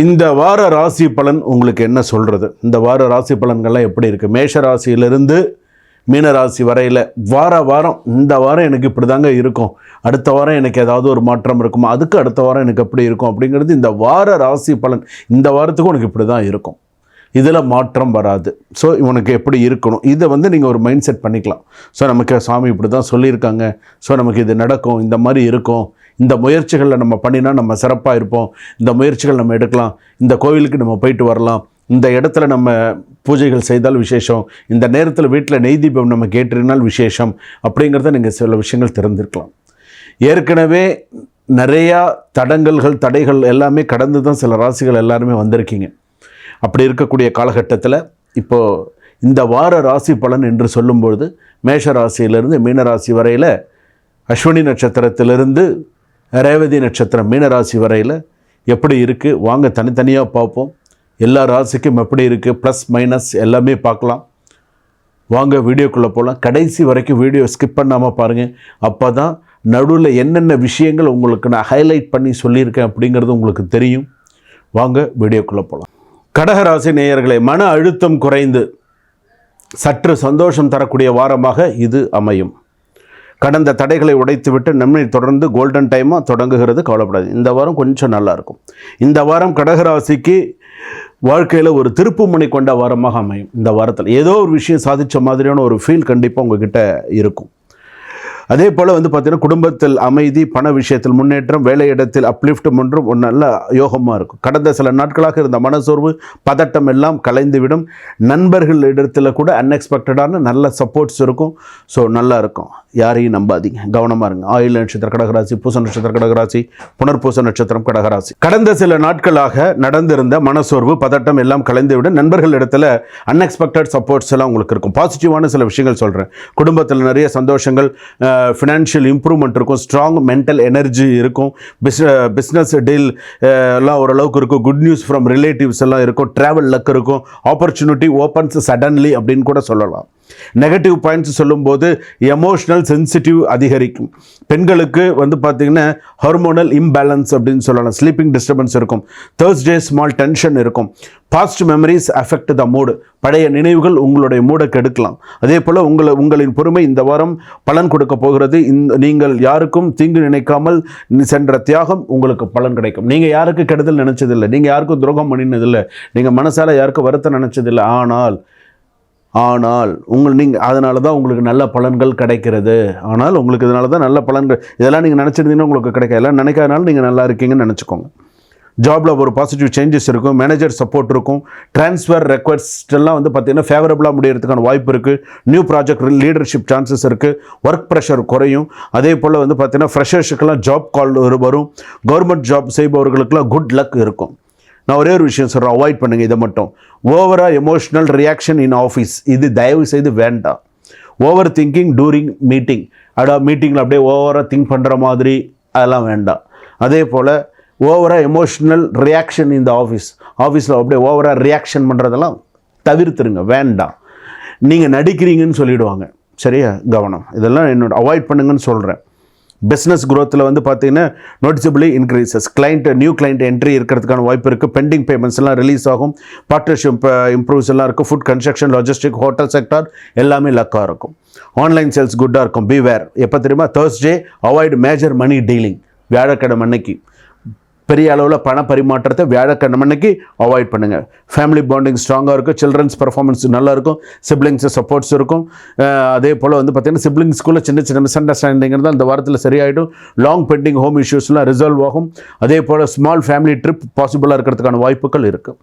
இந்த வார ராசி பலன் உங்களுக்கு என்ன சொல்கிறது இந்த வார ராசி பலன்கள்லாம் எப்படி இருக்குது மேஷ ராசியிலிருந்து மீன ராசி வரையில் வார வாரம் இந்த வாரம் எனக்கு இப்படி தாங்க இருக்கும். அடுத்த வாரம் எனக்கு ஏதாவது ஒரு மாற்றம் இருக்குமா? அதுக்கு அடுத்த வாரம் எனக்கு எப்படி இருக்கும்? அப்படிங்கிறது இந்த வார ராசி பலன் இந்த வாரத்துக்கும் உனக்கு இப்படி தான் இருக்கும். இதில் மாற்றம் வராது. ஸோ இவனுக்கு எப்படி இருக்கணும்? இதை வந்து நீங்கள் ஒரு மைண்ட் செட் பண்ணிக்கலாம். ஸோ நமக்கு சாமி இப்படி தான் சொல்லியிருக்காங்க. ஸோ நமக்கு இது நடக்கும் இந்த மாதிரி இருக்கும். இந்த முயற்சிகளில் நம்ம பண்ணினா நம்ம சிறப்பாக இருப்போம். இந்த முயற்சிகள் நம்ம எடுக்கலாம். இந்த கோவிலுக்கு நம்ம போயிட்டு வரலாம். இந்த இடத்துல நம்ம பூஜைகள் செய்தால் விசேஷம். இந்த நேரத்தில் வீட்டில் நெய் தீபம் நம்ம கேட்டிருந்தால் விசேஷம். அப்படிங்கிறத நீங்கள் சில விஷயங்கள் தெரிந்திருக்கலாம். ஏற்கனவே நிறையா தடங்கல்கள் தடைகள் எல்லாமே கடந்து தான் சில ராசிகள் எல்லாருமே வந்திருக்கீங்க. அப்படி இருக்கக்கூடிய காலகட்டத்தில் இப்போது இந்த வார ராசி பலன் என்று சொல்லும்பொழுது மேஷ ராசியிலிருந்து மீன ராசி வரையில் அஸ்வினி நட்சத்திரத்திலிருந்து ரேவதி நட்சத்திரம் மீனராசி வரையில் எப்படி இருக்குது வாங்க தனித்தனியாக பார்ப்போம். எல்லா ராசிக்கும் எப்படி இருக்குது ப்ளஸ் மைனஸ் எல்லாமே பார்க்கலாம். வாங்க வீடியோக்குள்ளே போகலாம் கடைசி வரைக்கும் வீடியோ ஸ்கிப் பண்ணாமல் பாருங்கள் அப்போ தான் நடுவில் என்னென்ன விஷயங்கள் உங்களுக்கு நான் ஹைலைட் பண்ணி சொல்லியிருக்கேன் அப்படிங்கிறது உங்களுக்கு தெரியும். வாங்க வீடியோக்குள்ளே போகலாம் கடகராசி நேயர்களை மன அழுத்தம் குறைந்து சற்று சந்தோஷம் தரக்கூடிய வாரமாக இது அமையும். கடந்த தடைகளை உடைத்துவிட்டு நம்மை தொடர்ந்து கோல்டன் டைமாக தொடங்குகிறது கவலைப்படாது இந்த வாரம் கொஞ்சம் நல்லாயிருக்கும். இந்த வாரம் கடகராசிக்கு வாழ்க்கையில் ஒரு திருப்புமுனை கொண்ட வாரமாக அமையும். இந்த வாரத்தில் ஏதோ ஒரு விஷயம் சாதித்த மாதிரியான ஒரு ஃபீல் கண்டிப்பாக உங்ககிட்ட இருக்கும். அதே போல் வந்து பார்த்திங்கன்னா குடும்பத்தில் அமைதி பண விஷயத்தில் முன்னேற்றம் வேலையிடத்தில் அப்லிஃப்ட் ஒன்றும் ஒரு நல்ல யோகமாக இருக்கும். கடந்த சில நாட்களாக இருந்த மனசோர்வு பதட்டம் எல்லாம் கலைந்துவிடும். நண்பர்கள் இடத்துல கூட அன்எக்ஸ்பெக்டடான நல்ல சப்போர்ட்ஸ் இருக்கும். ஸோ நல்லா இருக்கும். யாரையும் நம்பாதீங்க. கவனமாக இருங்க. ஆயுள் நட்சத்திர கடகராசி பூச நட்சத்திர கடகராசி புனர்பூச நட்சத்திரம் கடகராசி கடந்த சில நாட்களாக நடந்திருந்த மனசோர்வு பதட்டம் எல்லாம் கலைந்துவிடும். நண்பர்கள் இடத்துல அன்எக்ஸ்பெக்டட் சப்போர்ட்ஸ் எல்லாம் உங்களுக்கு இருக்கும். பாசிட்டிவான சில விஷயங்கள் சொல்கிறேன் குடும்பத்தில் நிறைய சந்தோஷங்கள் ஃபினான்ஷியல் இம்ப்ரூவ்மெண்ட் இருக்கும் ஸ்ட்ராங் மென்டல் எனர்ஜி இருக்கும். பிஸ் பிஸ்னஸ் டீல் எல்லாம் ஓரளவுக்கு இருக்கும். குட் நியூஸ் ஃப்ரம் ரிலேட்டிவ்ஸ் எல்லாம் இருக்கும். ட்ராவல் லக் இருக்கும். ஆப்பர்ச்சுனிட்டி ஓப்பன்ஸ் சடன்லி அப்படின்னு கூட சொல்லலாம். நெகட்டிவ் பாயிண்ட்ஸ் சொல்லும்போது எமோஷ்னல் சென்சிட்டிவ் அதிகரிக்கும். பெண்களுக்கு வந்து பார்த்திங்கன்னா ஹார்மோனல் இம்பேலன்ஸ் அப்படின்னு சொல்லலாம். ஸ்லீப்பிங் டிஸ்டர்பன்ஸ் இருக்கும். தேர்ஸ்டே ஸ்மால் டென்ஷன் இருக்கும். Past memories affect the mood பழைய நினைவுகள் உங்களுடைய மூடை கெடுக்கலாம். அதே போல் உங்களை உங்களின் பொறுமை இந்த வாரம் பலன் கொடுக்க போகிறது. இந்த நீங்கள் யாருக்கும் தீங்கு நினைக்காமல் சென்ற தியாகம் உங்களுக்கு பலன் கிடைக்கும். நீங்கள் யாருக்கு கெடுதல் நினச்சதில்லை. நீங்கள் யாருக்கும் துரோகம் பண்ணினதில்லை. நீங்கள் மனசால் யாருக்கும் வருத்தம் நினச்சதில்லை. ஆனால் ஆனால் உங்கள் நீங்கள் அதனால தான் உங்களுக்கு நல்ல பலன்கள் கிடைக்கிறது. ஆனால் உங்களுக்கு இதனால தான் நல்ல பலன்கள் இதெல்லாம் நீங்கள் நினச்சிருந்தீங்கன்னா உங்களுக்கு கிடைக்காது. எல்லாம் நினைக்காதனால நீங்கள் நல்லா இருக்கீங்கன்னு நினச்சிக்கோங்க. ஜாபில் ஒரு பாசிட்டிவ் சேஞ்சஸ் இருக்கும் மேனேஜர் சப்போர்ட் இருக்கும் ட்ரான்ஸ்ஃபர் ரெக்வஸ்ட் எல்லாம் வந்து பார்த்தீங்கன்னா ஃபேவரபுளாக முடியறதுக்கான வாய்ப்பு இருக்குது நியூ ப்ராஜெக்ட் லீடர்ஷிப் சான்சஸ் இருக்குது ஒர்க் ப்ரெஷர் குறையும். அதே போல் வந்து பார்த்தீங்கன்னா ஃப்ரெஷர்ஸுக்கெல்லாம் ஜாப் கால் வரும் கவர்மெண்ட் ஜாப் செய்பவர்களுக்கெல்லாம் குட் லக் இருக்கும். நான் ஒரே ஒரு விஷயம் சொல்கிறேன் அவாய்ட் பண்ணுங்கள் இதை மட்டும். ஓவராக எமோஷ்னல் ரியாக்ஷன் இன் ஆஃபீஸ் இது தயவு செய்து வேண்டாம். ஓவர் திங்கிங் டூரிங் மீட்டிங் அடா மீட்டிங்கில் அப்படியே ஓவராக திங்க் பண்ணுற மாதிரி அதெல்லாம் வேண்டாம். அதே போல் ஓவராக எமோஷ்னல் ரியாக்ஷன் இந்த ஆஃபீஸ் ஆஃபீஸில் அப்படியே ஓவராக ரியாக்ஷன் பண்ணுறதெல்லாம் தவிர்த்துருங்க. வேண்டாம். நீங்கள் நடிக்கிறீங்கன்னு சொல்லிவிடுவாங்க சரியா? கவனம். இதெல்லாம் என்னோட அவாய்ட் பண்ணுங்கன்னு சொல்கிறேன் பிஸ்னஸ் குரோத்தில் வந்து பார்த்தீங்கன்னா noticeably increases client new client entry இருக்கிறதுக்கான வாய்ப்பு இருக்குது பெண்டிங் பேமெண்ட்ஸ்லாம் ரிலீஸ் ஆகும். பார்ட்னர்ஷிப் இம்ப்ரூவ்ஸ் uh, எல்லாம் இருக்கும். Food construction logistic hotel sector எல்லாமே லக்காக இருக்கும். ஆன்லைன் சேல்ஸ் குட்டாக இருக்கும். பிவேர் எப்போ தெரியுமா? Thursday avoid major money dealing வியாழக்கிழமை அன்னைக்கு. பெரிய அளவில் பண பரிமாற்றத்தை வியாழக்கிழமை அன்னைக்கு அவாய்ட் பண்ணுங்கள் ஃபேமிலி பாண்டிங் ஸ்ட்ராங்காக இருக்கும். சில்ட்ரன்ஸ் பர்ஃபார்மன்ஸ் நல்லா இருக்கும். சிப்ளிங்ஸ் சப்போர்ட்ஸ் இருக்கும். அதே போல் வந்து பார்த்தீங்கன்னா சிப்ளிங்ஸ்குள்ளே சின்ன சின்ன மிஸ் அண்டர்ஸ்டாண்டிங் இருந்தால் அந்த வாரத்தில் சரியாயிடும். லாங் பெண்டிங் ஹோம் இஷ்யூஸ்லாம் ரிசால்வ் ஆகும். அதே போல் ஸ்மால் ஃபேமிலி ட்ரிப் பாசிபிளாக இருக்கிறதுக்கான வாய்ப்புகள் இருக்குது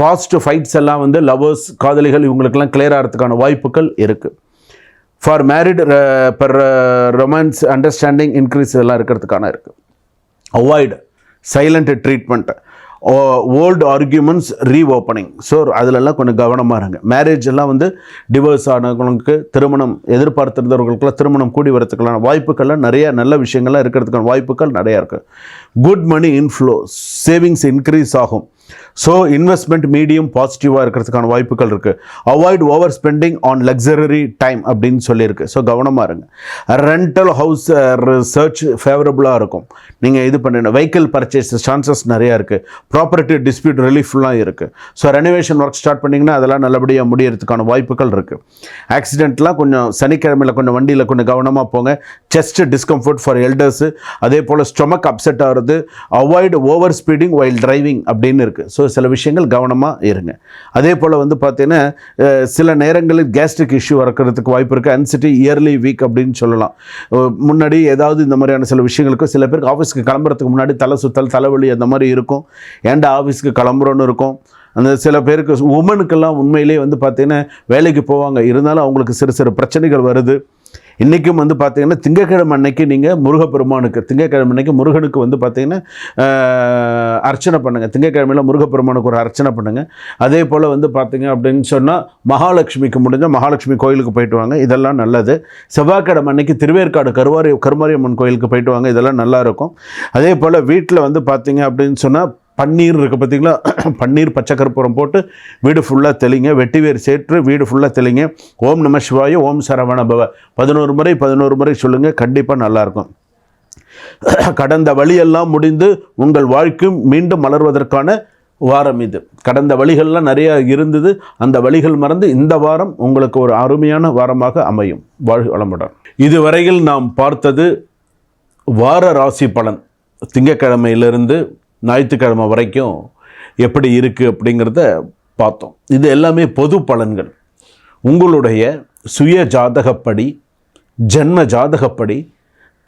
பாஸ்ட் ஃபைட்ஸ் எல்லாம் வந்து லவர்ஸ் காதலிகள் இவங்களுக்கெல்லாம் கிளியர் ஆகிறதுக்கான வாய்ப்புகள் இருக்குது for married pair romance understanding increase இதெல்லாம் இருக்கிறதுக்கான இருக்குது avoid silent treatment old arguments reopening so அதிலெல்லாம் கொஞ்சம் கவனமாக இருங்க. மேரேஜ் எல்லாம் வந்து டிவோர்ஸ் ஆனவங்களுக்கு திருமணம் எதிர்பார்த்திருந்தவர்களுக்கெல்லாம் திருமணம் கூடி வரதுக்கான வாய்ப்புகள்லாம் நிறைய நல்ல விஷயங்கள்லாம் இருக்கிறதுக்கான வாய்ப்புகள் நிறையா இருக்குது good money inflow savings increase ஆகும். ஸோ இன்வெஸ்ட்மெண்ட் மீடியம் பாசிட்டிவாக இருக்கிறதுக்கான வாய்ப்புகள் இருக்குது avoid over spending on luxury time அப்படின்னு சொல்லியிருக்கு. ஸோ கவனமாக இருங்க. ரெண்டல் ஹவுஸ் சர்ச் ஃபேவரபுளாக இருக்கும். நீங்கள் இது பண்ண வெஹிக்கிள் பர்ச்சேஸ் சான்சஸ் நிறையா இருக்குது ப்ராப்பர்ட்டி டிஸ்பியூட் ரிலீஃப்லாம் இருக்குது ஸோ ரெனோவேஷன் ஒர்க் ஸ்டார்ட் பண்ணிங்கன்னா அதெல்லாம் நல்லபடியாக முடியறதுக்கான வாய்ப்புகள் இருக்குது ஆக்சிடென்ட்லாம் கொஞ்சம் சனிக்கிழமையில் கொஞ்சம் வண்டியில் கொஞ்சம் கவனமாக போங்க. செஸ்ட் டிஸ்கம்ஃபர்ட் ஃபார் எல்டர்ஸு அதே போல் ஸ்டொமக் அப்செட் ஆகிறது. Avoid over speeding while driving அப்படின்னு இருக்குது ஸோ சில விஷயங்கள் கவனமாக இருங்க. அதே போல் வந்து பார்த்தீங்கன்னா சில நேரங்களில் கேஸ்ட்ரிக் இஷ்யூ வரக்கிறதுக்கு வாய்ப்பு இருக்குது அன்சிட்டி இயர்லி வீக் அப்படின்னு சொல்லலாம். முன்னாடி ஏதாவது இந்த மாதிரியான சில விஷயங்களுக்கு சில பேருக்கு ஆஃபீஸ்க்கு கிளம்புறதுக்கு முன்னாடி தலை சுத்தல் தலைவலி அந்த மாதிரி இருக்கும். ஏன்டா ஆஃபீஸ்க்கு கிளம்புறோன்னு இருக்கும். அந்த சில பேருக்கு உமனுக்கெல்லாம் உண்மையிலே வந்து பார்த்திங்கன்னா வேலைக்கு போவாங்க. இருந்தாலும் அவங்களுக்கு சிறு சிறு பிரச்சனைகள் வருது. இன்றைக்கும் வந்து பார்த்திங்கன்னா திங்கக்கிழமை அன்னைக்கு நீங்கள் முருகப்பெருமானுக்கு திங்கக்கிழமை அன்னைக்கு முருகனுக்கு வந்து பார்த்திங்கன்னா அர்ச்சனை பண்ணுங்கள் திங்கக்கிழமையில் முருகப்பெருமானுக்கு ஒரு அர்ச்சனை பண்ணுங்கள் அதே போல் வந்து பார்த்திங்க அப்படின்னு சொன்னால் மகாலட்சுமிக்கு முடிஞ்சால் மகாலட்சுமி கோயிலுக்கு போயிட்டு வாங்க. இதெல்லாம் நல்லது. செவ்வாய்க்கிழமை அன்னைக்கு திருவேற்காடு கருவாரி கருமாரியம்மன் கோயிலுக்கு போயிட்டு வாங்க. இதெல்லாம் நல்லாயிருக்கும் அதே போல் வீட்டில் வந்து பார்த்திங்க அப்படின்னு சொன்னால் பன்னீர் இருக்குது பார்த்திங்களா பன்னீர் பச்சை கற்பூரம் போட்டு வீடு ஃபுல்லாக தெளிங்க. வெட்டிவேர் சேற்று வீடு ஃபுல்லாக தெளிங்க. ஓம் நம சிவாய ஓம் சரவண பவ. பதினோரு முறை பதினோரு முறை சொல்லுங்கள் கண்டிப்பாக நல்லாயிருக்கும் கடந்த வழியெல்லாம் முடிந்து உங்கள் வாழ்க்கையும் மீண்டும் மலர்வதற்கான வாரம் இது. கடந்த வழிகள்லாம் நிறையா இருந்தது. அந்த வழிகள் மறந்து இந்த வாரம் உங்களுக்கு ஒரு அருமையான வாரமாக அமையும். வாழ்க வளமுடன். இதுவரையில் நாம் பார்த்தது வார ராசி பலன். திங்கக்கிழமையிலிருந்து ஞாயிற்றுக்கிழமை வரைக்கும் எப்படி இருக்குது அப்படிங்கிறத பார்த்தோம். இது எல்லாமே பொது பலன்கள். உங்களுடைய சுய ஜாதகப்படி ஜென்ம ஜாதகப்படி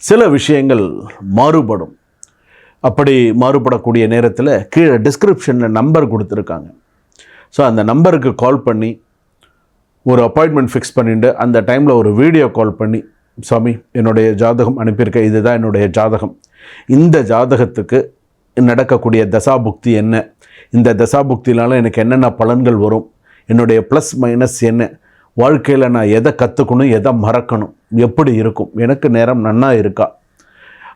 சில விஷயங்கள் மாறுபடும். அப்படி மாறுபடக்கூடிய நேரத்தில் கீழே டிஸ்கிரிப்ஷனில் நம்பர் கொடுத்துருக்காங்க. ஸோ அந்த நம்பருக்கு கால் பண்ணி ஒரு அப்பாயின்மெண்ட் ஃபிக்ஸ் பண்ணிட்டு அந்த டைமில் ஒரு வீடியோ கால் பண்ணி சாமி என்னுடைய ஜாதகம் அனுப்பியிருக்கேன் இதுதான் என்னுடைய ஜாதகம். இந்த ஜாதகத்துக்கு நடக்கக்கூடிய தசாபுக்தி என்ன? இந்த தசாபுக்தினால எனக்கு என்னென்ன பலன்கள் வரும்? என்னுடைய ப்ளஸ் மைனஸ் என்ன? வாழ்க்கையில் நான் எதை கற்றுக்கணும் எதை மறக்கணும்? எப்படி இருக்கும்? எனக்கு நேரம் நன்னா இருக்கா?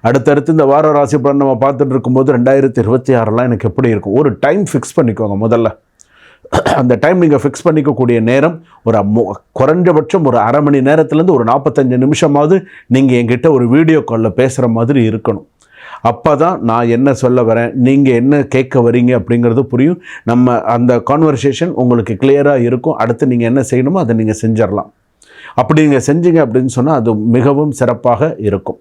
அடுத்தடுத்து இந்த வார ராசி பலன் நம்ம பார்த்துட்டு இருக்கும்போது ரெண்டாயிரத்தி இருபத்தி ஆறுலாம் எனக்கு எப்படி இருக்கும்? ஒரு டைம் ஃபிக்ஸ் பண்ணிக்கோங்க முதல்ல. அந்த டைம் நீங்கள் ஃபிக்ஸ் பண்ணிக்கக்கூடிய நேரம் ஒரு குறைஞ்சபட்சம் ஒரு அரை மணி நேரத்துலேருந்து ஒரு நாற்பத்தஞ்சு நிமிஷமாவது நீங்கள் என்கிட்ட ஒரு வீடியோ காலில் பேசுகிற மாதிரி இருக்கணும். அப்போ தான் நான் என்ன சொல்ல வரேன் நீங்கள் என்ன கேட்க வரீங்க அப்படிங்கிறது புரியும். நம்ம அந்த கான்வர்சேஷன் உங்களுக்கு கிளியராக இருக்கும். அடுத்து நீங்கள் என்ன செய்யணுமோ அதை நீங்கள் செஞ்சிடலாம். அப்படி நீங்கள் செஞ்சீங்க அப்படின்னு சொன்னால் அது மிகவும் சிறப்பாக இருக்கும்.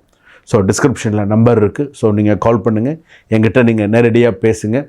ஸோ டிஸ்கிரிப்ஷனில் நம்பர் இருக்குது ஸோ நீங்கள் கால் பண்ணுங்கள் எங்கிட்ட நீங்கள் நேரடியாக பேசுங்கள்